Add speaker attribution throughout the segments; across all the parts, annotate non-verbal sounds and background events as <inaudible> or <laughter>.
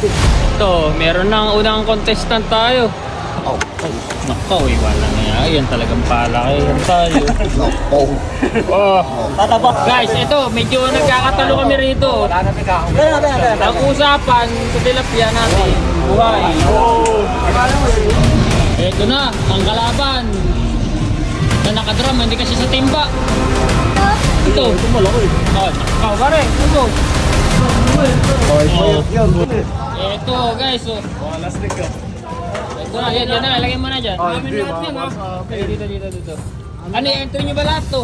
Speaker 1: Ito, meron na unang contestant tayo.
Speaker 2: Oh.
Speaker 1: Nako, eh, wala na yan. Yan talagang palaki yan tayo. <laughs>
Speaker 2: Oh.
Speaker 1: oh. Guys, ito, medyo nagkakatalo kami rito. Ang usapan sa tilapia natin, buhay. Ito na, ang kalaban. Na nakadrum, hindi kasi sa timba. Ito. Ito malaki. Oh, nakaw rin? Ito. Oh. Ito guys, oh. Ito na, yan, yan na, lagay mo na dyan. Mo na lahat yan, oh. Dito, dito, dito, dito. Ano, entry nyo ba lahat to?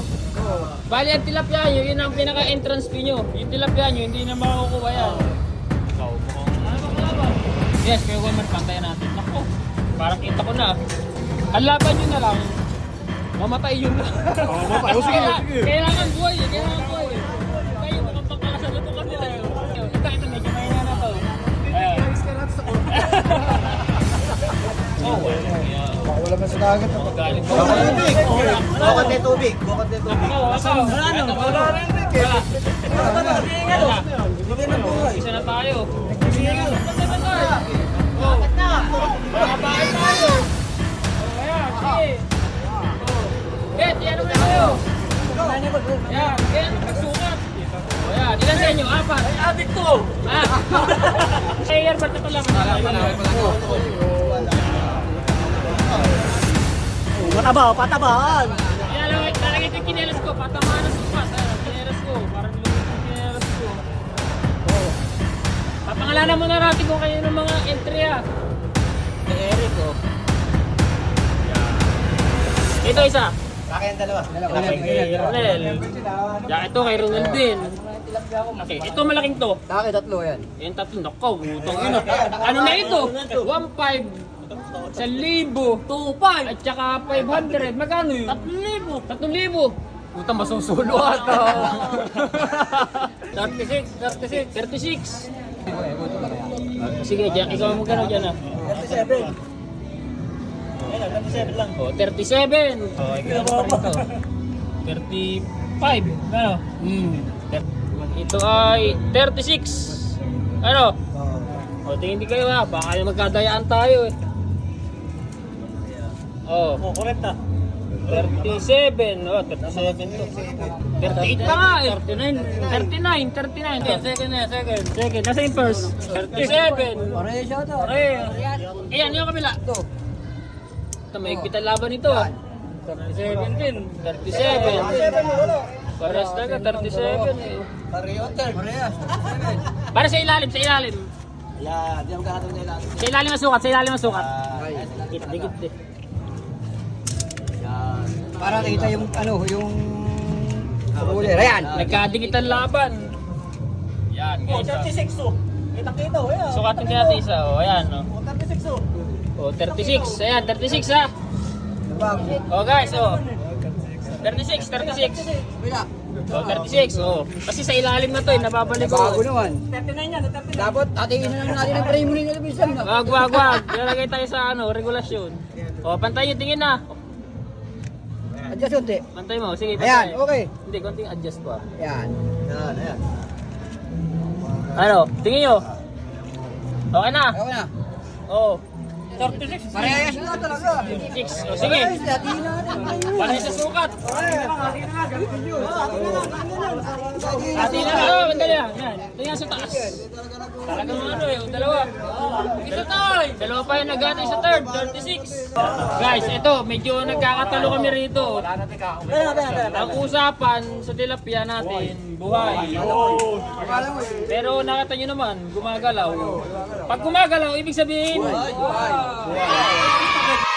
Speaker 1: Bali, ang tilapia nyo, yun ang pinaka-entrance fee nyo. Yung tilapia nyo, hindi na makukuha yan. Ikaw, mukhang... Yes, kaya huwag man pantayan natin. Nako, parang kita ko na. Ang laban nyo na lang, mamatay yun lang.
Speaker 3: Oh, mamatay. Sige, sige.
Speaker 1: Kailangan buhay eh, kailangan buhay
Speaker 2: Wala pa sa dagat.
Speaker 1: Magalit ko.
Speaker 2: Bukod na tubig. Bukod na tubig.
Speaker 1: Ako, ako. Wala na, wala na. Wala. Isa na tayo. Oh. Makabahay tayo. Oh, ayan, sige. Oh. Bet, yan naman tayo. Yan, yan, magsukat. Oh, ayan, ilan sa inyo? Apat. Ay, adik to. Ah. Player, ba't ito lang?
Speaker 2: Pataba, patabaan.
Speaker 1: Ilalagay, lalagay ko yung kinelas ko, patamaan na kinelas ko, parang lumit yung kinelas ko. Oh. Papangalanan muna natin kung kayo ng mga entry ah. Kay Eric oh. Yan. Ito isa.
Speaker 2: Sa akin dalawa.
Speaker 1: Kay Ronel. Yan, ito kay Ronel din. Okay, ito malaking to.
Speaker 2: Sa akin tatlo yan.
Speaker 1: Yung tatlo, nakaw, utang ino. Ano na ito? 1.5 sa libo, 2.5 at saka 500. Magkano yun? 3,000. 3,000. Puta, masusulo ata. 36, 36, 36. Sige, dyan, ikaw ang magkano dyan ah.
Speaker 2: 37.
Speaker 1: Oh, 37. Oh, ikaw pa rin to. 35. Ano? Hmm. Ito ay 36. Ano? O, tingin di kayo ha. Baka magkadayaan tayo eh. Oh.
Speaker 3: Oh, correct na.
Speaker 1: 37. Oh, 37 to. 38 pa nga eh. 39. 39, 39. Okay, second na, second. Second. Nasa yung first? 37.
Speaker 2: Pareho siya to.
Speaker 1: Okay. Ayan, yung kabila.
Speaker 2: Ito.
Speaker 1: Ito, may higpitan laban ito ah. 37 din. 37. Parehas na ka, 37 eh.
Speaker 2: Pareho, ter. Pareho.
Speaker 1: Para sa ilalim, sa ilalim.
Speaker 2: Yan, di ang kakatong nila.
Speaker 1: Sa ilalim ang sukat, sa ilalim ang sukat.
Speaker 2: Ay.
Speaker 1: Dikit, dikit eh.
Speaker 2: Para nakita yung ano, yung huli. Ayan.
Speaker 1: Nagkadikit ang laban. Yan,
Speaker 3: Oh,
Speaker 1: guys. ah.
Speaker 3: 36 oh. Kita-kita oh. Ayan.
Speaker 1: Sukatin kaya natin isa. O, ayan. O,
Speaker 3: Oh, 36 oh.
Speaker 1: oh, 36. Ayan, 36 ha.
Speaker 2: Bago.
Speaker 1: O guys, o. 36, 36.
Speaker 2: Bila.
Speaker 1: O, 36. O. Kasi sa ilalim na to eh, nababalik
Speaker 2: Bago
Speaker 1: ko.
Speaker 2: naman.
Speaker 3: 39 yan, 39.
Speaker 2: Dapat atingin na lang natin ang frame ni television. no?
Speaker 1: Wag, wag, wag. Lalagay tayo sa ano, regulasyon. O, pantay yung tingin na.
Speaker 2: Adjust unti.
Speaker 1: Pantay mo. Sige,
Speaker 2: Ayan,
Speaker 1: pantay.
Speaker 2: okay.
Speaker 1: Hindi, konting adjust pa.
Speaker 2: Yan. Yan, ayan.
Speaker 1: Ano? Tingin nyo. Okay na.
Speaker 2: Okay na.
Speaker 1: Oo. 36.
Speaker 2: Parehas na talaga.
Speaker 1: 36. O, sige.
Speaker 2: Parehas,
Speaker 1: sa sukat. Ati na lang. Oh, mandali lang. Yan. Tingnan sa taas. Talagang ano eh. Dalawa. Ito tayo. Dalawa pa yung nag-atay sa third. 36. Guys, ito. Medyo nagkakatalo kami rito. Ang usapan sa tilapia natin, buhay. Pero nakita nyo naman, gumagalaw. Pag gumagalaw, ibig sabihin, buhay. thua